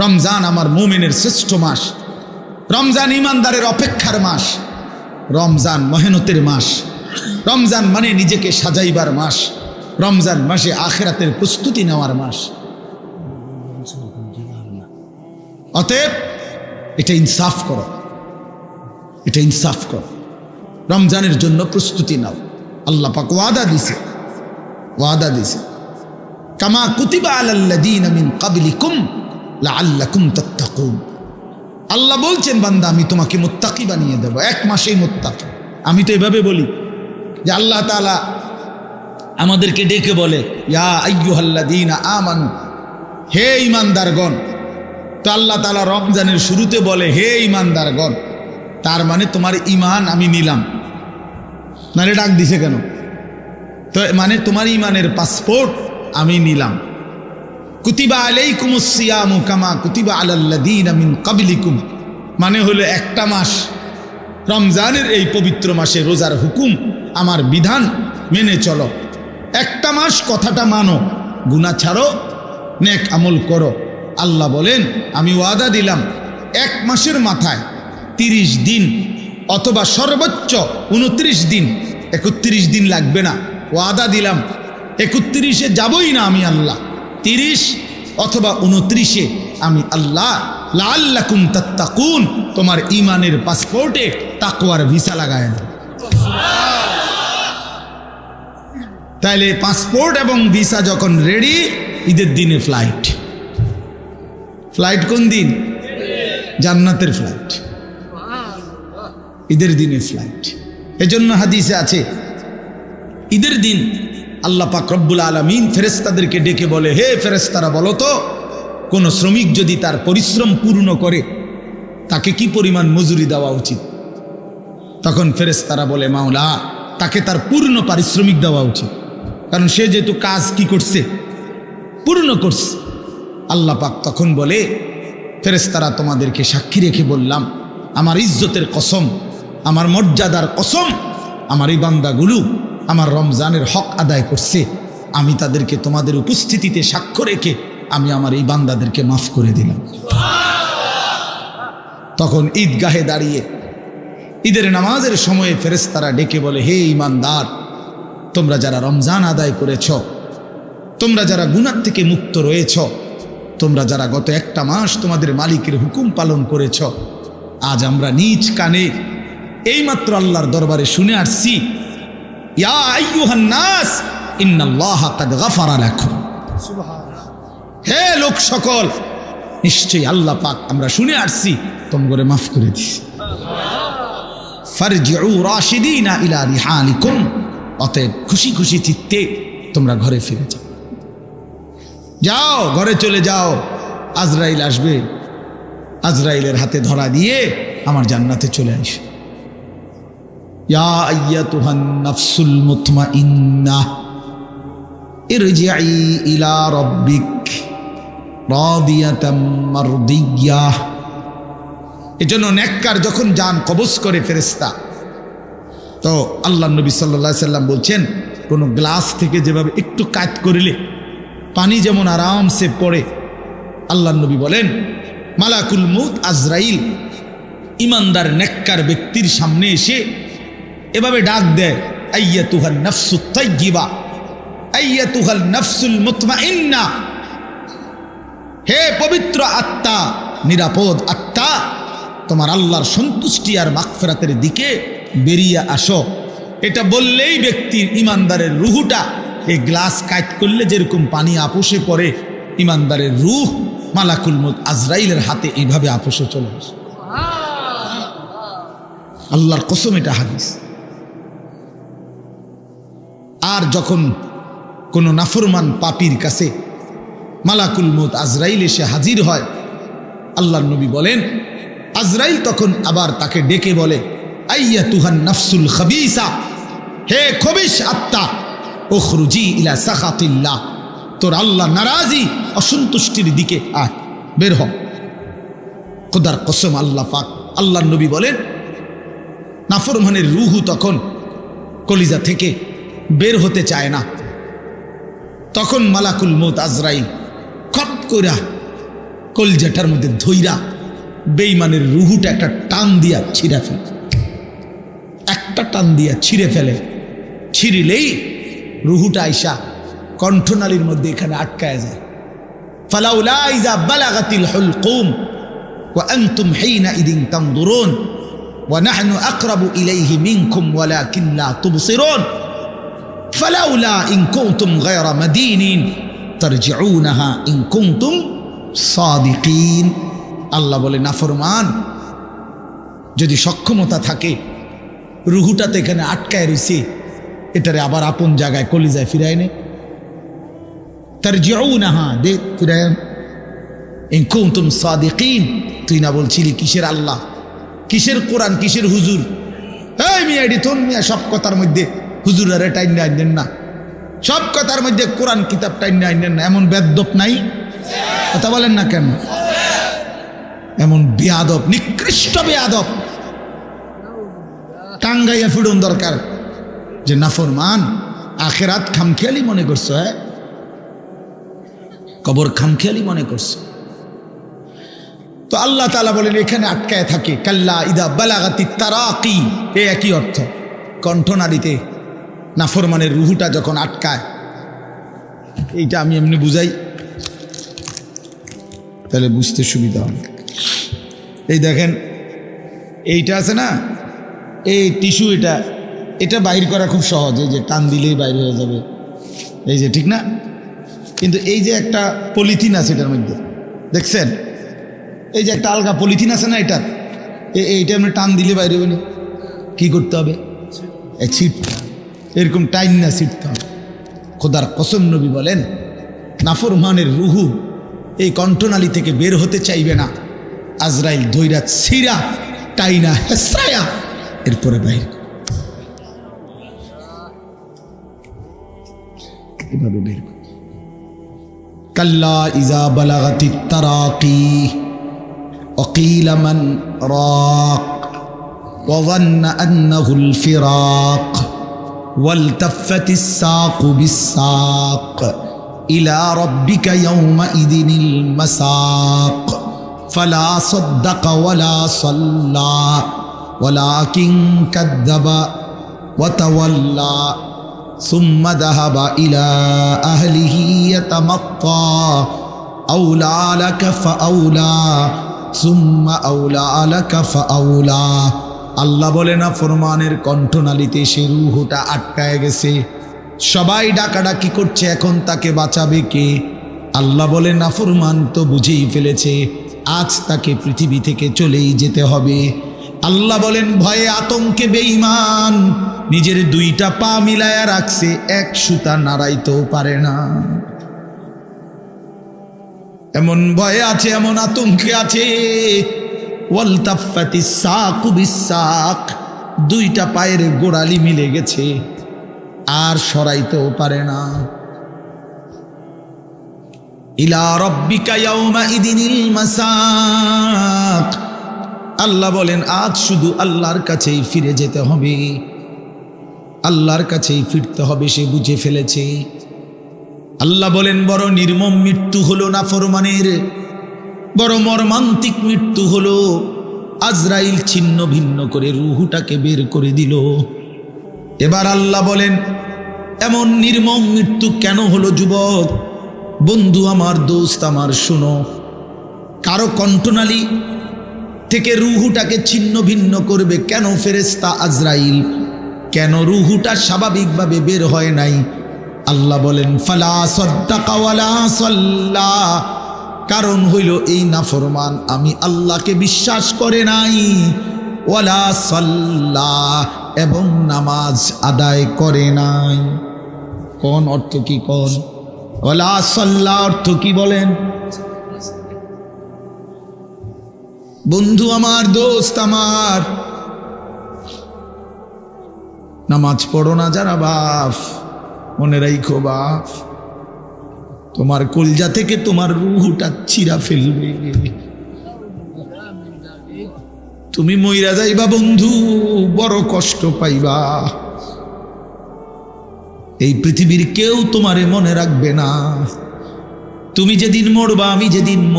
রমজান আমার মুমিনের শ্রেষ্ঠ মাস। রমজান ইমানদারের অপেক্ষার মাস। রমজান মেহনতের মাস। রমজান মানে নিজেকে সাজাইবার মাস। রমজান মাসে আখেরাতের প্রস্তুতি নেওয়ার মাস। অতএব এটা ইনসাফ করো। এটা ইনসাফ করো। রমজানের জন্য প্রস্তুতি নাও। আল্লাহ পাক ওয়াদা দিছে। ওয়াদা দিছে। কামা কুতিবা আলাল্লাযীন মিন ক্বাবলিকুম। লাআল্লাকুম তাত্তাকুন। আল্লাহ বলছেন, বান্দা, আমি তোমাকে মুত্তাকি বানিয়ে দেব, এক মাসেই মুত্তাকি। আমি তো এভাবে বলি যে আল্লাহ তাআলা আমাদেরকে ডেকে বলে, ইয়া আইয়ুহাল্লাযীনা আমানু, হে ইমানদারগণ তো আল্লাহ তাআলা রমজানের শুরুতে বলে, হে ইমানদারগণ তার মানে তোমার ইমান আমি নিলাম। নারে ডাক দিছে কেন? তো মানে তোমার ইমানের পাসপোর্ট আমি নিলাম। কুতিবা আলাইকুম সিয়ামু কামা কুতিবা আলাল্লাযীনা মিন ক্বাবলিকুম। মানে হলো একটা মাস, রমজানের এই পবিত্র মাসে রোজার হুকুম আমার বিধান মেনে চলো। একটা মাস কথাটা মানো, গুনাহ ছাড়ো, নেক আমল করো। আল্লাহ বলেন, আমি ওয়াদা দিলাম, এক মাসের মাথায় তিরিশ দিন অথবা সর্বোচ্চ উনত্রিশ দিন, একত্রিশ দিন লাগবে না। ওয়াদা দিলাম, একত্রিশে যাবই না আমি আল্লাহ। তিরিশ অথবা উনত্রিশে আমি আল্লাহ লাল্লাকুম তাত্তাকুন, তোমার ইমানের পাসপোর্টে তাকুয়ার ভিসা লাগায় না তাইলে পাসপোর্ট এবং ভিসা যখন রেডি, ঈদের দিনে ফ্লাইট। ফ্লাইট কোন দিন? জান্নাতের ফ্লাইট। ঈদের দিনে ফ্লাইট। এজন্য হাদিসে আছে, ঈদের দিন আল্লাহ পাক রব্বুল আলমিন ফেরেস্তাদেরকে ডেকে বলে, হে ফেরেস্তারা বলো তো, কোনো শ্রমিক যদি তার পরিশ্রম পূর্ণ করে, তাকে কি পরিমাণ মজুরি দেওয়া উচিত? তখন ফেরেস্তারা বলে, মাওলা, তাকে তার পূর্ণ পারিশ্রমিক দেওয়া উচিত। কারণ সে যেহেতু কাজ কি করছে, পূর্ণ করছে। আল্লাহ পাক তখন বলে ফেরেস্তারা তোমাদেরকে সাক্ষী রেখে বললাম, আমার ইজ্জতের কসম, আমার মর্যাদার কসম, আমার এই বান্দাগুলো আমার রমজানের হক আদায় করছে, আমি তাদেরকে তোমাদের উপস্থিতিতে সাক্ষ্য রেখে আমি আমার এই বান্দাদেরকে মাফ করে দিলাম। তখন ঈদগাহে দাঁড়িয়ে ঈদের নামাজের সময়ে ফেরেস্তারা ডেকে বলে, হে ইমানদার তোমরা যারা রমজান আদায় করেছ, তোমরা যারা গুনার থেকে মুক্ত রয়েছ, তোমরা যারা গত একটা মাস তোমাদের মালিকের হুকুম পালন করেছ, আজ আমরা নিজ কানে এইমাত্র আল্লাহর দরবারে শুনে আসছি ইয়া নাস, ইন্নাল্লাহ কাদ গাফারা লাকুম। হে লোক সকল, নিশ্চয়ই আল্লাহ পাক আমরা শুনে আসছি তোম করে মাফ করে দিছি। ফারজিউ রাশিদিনা ইলা রিহালিকুম অতএব খুশি খুশি চিত্তে তোমরা ঘরে ফিরে যাও। যাও, ঘরে চলে যাও। আজরাইল আসবে। আজরাইলের হাতে ধরা দিয়ে আমার জান্নাতে চলে আসবে। ইয়া আইয়াতুহান নাফসুল ইলা রাব্বিক এজন্য নেককার যখন যান কবজ করে ফেরেস্তা তো আল্লাহ নবী সাল্লা সাল্লাম বলছেন, কোনো গ্লাস থেকে যেভাবে একটু কাজ করিলে পানি যেমন আরামসে পড়ে, আল্লাহ নবী বলেন, মালাকুল মুত আজরাইল, ইমানদার নেককার ব্যক্তির সামনে এসে এভাবে ডাক দেয় আইয়া তুহার নফসু তৈগিবা আইয়া তুহাল নফসুল হে পবিত্র আত্মা নিরাপদ আত্মা তোমার আল্লাহর সন্তুষ্টি আর মাকফেরাতের দিকে বেরিয়ে আসো। এটা বললেই ব্যক্তির ইমানদারের রুহুটা এই গ্লাস কাট করলে যেরকম পানি আপোষে পড়ে ইমানদারের রুহ মালাকুল আজরাইলের হাতে এইভাবে আপোষে চলে আসে। আল্লাহর কসম এটা হাদিস। আর যখন কোনো নাফরমান পাপির কাছে মালাকুল মুদ আজরাইল এসে হাজির হয়, আল্লাহর নবী বলেন, আজরাইল তখন আবার তাকে ডেকে বলে, আইয়া তুহান নাফসুল খাবিসা, হে খবিস আত্মা ওখরুজি ইলা তোর আল্লাহ নারাজি, অসন্তুষ্টির দিকে আয়, বের হ। খোদার কসম আল্লাহ পাক আল্লাহ নবী বলেন, নাফরমানের রুহু তখন কলিজা থেকে বের হতে চায় না তখন মালাকুল মত আজরাইল খট কইরা কলজাটার মধ্যে ধৈরা বেইমানের রুহুটা একটা টান দিয়া ছিঁড়া ফেলে একটা টান দিয়া ছিঁড়ে ফেলে ছিঁড়িলেই রুহুটা আইসা কণ্ঠনালীর মধ্যে এখানে আটকায় যায় ফালাউলা ইজা বালাগাতিল হুলকুম وأنتم حينئذ تنظرون ونحن أقرب إليه منكم ولكن لا تبصرون ফালাউলা ইন কৌতুম গায়রা মাদিনিন তার জিউনাহা ইন কৌতুম আল্লাহ বলে নাফরমান যদি সক্ষমতা থাকে, রুহুটাতে এখানে আটকায় রয়েছে এটারে আবার আপন জায়গায় কলিজায় ফিরায় নে। তার জিয়াউ নাহা দে ফিরায় ইনকুমতুম সাদিকিন, তুই না বলছিলি কিসের আল্লাহ? কিসের কোরআন, কিসের হুজুর? এই মিয়া, এটি তোর মিয়া, সব কথার মধ্যে হুজুর আরে টাইন আইনেন না। সব কথার মধ্যে কোরআন কিতাব টাইন আইনেন না। এমন বেদ্যপ নাই? কথা বলেন না কেন? এমন বেয়াদব, নিকৃষ্ট বেয়াদব। টাঙ্গাইয়া ফিরুন দরকার। যে নাফরমান আখেরাত খামখেয়ালি মনে করছ হ্যাঁ? কবর খামখেয়ালি মনে করছ। তো আল্লাহ তালা বলেন, এখানে আটকায় থাকে। কাল্লা ইদা বালাগাতি তারাকি। এ একই অর্থ। কণ্ঠনালীতে নাফরমানের রুহুটা যখন আটকায়, এইটা আমি এমনি বুঝাই। তাহলে বুঝতে সুবিধা হবে। এই দেখেন, এইটা আছে না? এই টিস্যু এটা এটা বাইর করা খুব সহজ। এই যে টান দিলেই বাইর হয়ে যাবে। এই যে, ঠিক না? কিন্তু এই যে একটা পলিথিন আছে এটার মধ্যে, দেখছেন? এই যে একটা আলগা পলিথিন আছে না এটার? এ- এইটা আপনি টান দিলে বাইরে হবে না। কি করতে হবে? ছিট এরকম টাইন না ছিটতে হবে খোদার কসম নবী বলেন নাফরমানের রুহু এই কণ্ঠনালী থেকে বের হতে চাইবে না আজরাইল ধৈরা ছিরা টাইনা হেসরায়া এরপরে বাইর করে। এভাবে বের করে। কাল্লা ইজা বালাগাতি তারাকি وقيل من راق وظن أنه الفراق والتفت الساق بالساق إلى ربك يومئذ المساق. فلا صدق ولا صلى ولكن كذب وتولى ثم ذهب إلى أهله يتمطى. أولى لك فأولى ثم أولى لك فأولى. আল্লাহ বলে না, ফরমানের কণ্ঠনালীতে সে রুহুটা আটকায় গেছে। সবাই ডাকাডাকি করছে, এখন তাকে বাঁচাবে কে? আল্লাহ বলে না, ফরমান তো বুঝেই ফেলেছে, আজ তাকে পৃথিবী থেকে চলেই যেতে হবে। আল্লাহ বলেন, ভয়ে আতঙ্কে বেঈমান, নিজের দুইটা পা মিলায়া রাখছে, এক সুতা নাড়াইতেও পারে না। এমন ভয়ে আছে, এমন আতঙ্কে আছে দুইটা পায়ের গোড়ালি মিলে গেছে। আর সরাইতেও পারে না। ইলা রব্বিকা ইয়াউমা আল্লাহ বলেন, আজ শুধু আল্লাহর কাছেই ফিরে যেতে হবে। আল্লাহর কাছেই ফিরতে হবে, সে বুঝে ফেলেছে। আল্লাহ বলেন, বড় নির্মম মৃত্যু হলো না ফরমানের বড় মর্মান্তিক মৃত্যু হলো। আজরাইল ছিন্ন ভিন্ন করে রুহুটাকে বের করে দিল। এবার আল্লাহ বলেন, এমন নির্মম মৃত্যু কেন হলো যুবক? বন্ধু আমার দোস্ত আমার, শুনো। কারও কণ্ঠনালী থেকে রুহুটাকে ছিন্ন ভিন্ন করবে কেন ফেরেস্তা আজরাইল? কেন রুহুটা স্বাভাবিকভাবে বের হয় নাই? আল্লাহ বলেন, ফালা সদ্দাকা ওয়ালা সাল্লা। কারণ হইল এই নাফরমান, আমি আল্লাহকে বিশ্বাস করে নাই। ওয়ালা সাল্লা, এবং নামাজ আদায় করে নাই। কোন অর্থ কি কোন? ওয়ালা সাল্লা অর্থ কি বলেন? বন্ধু আমার, দোস্ত আমার, নামাজ পড়ো না যারা বাপ, মনে রাইখো বাপ। তোমার কলজা থেকে তোমার রুহুটা চিরা ফেলবে। তুমি মইরা যাইবা বন্ধু, বড় কষ্ট পাইবা। এই পৃথিবীর কেউ তোমারে মনে রাখবে না। তুমি যেদিন মরবা, আমি যেদিন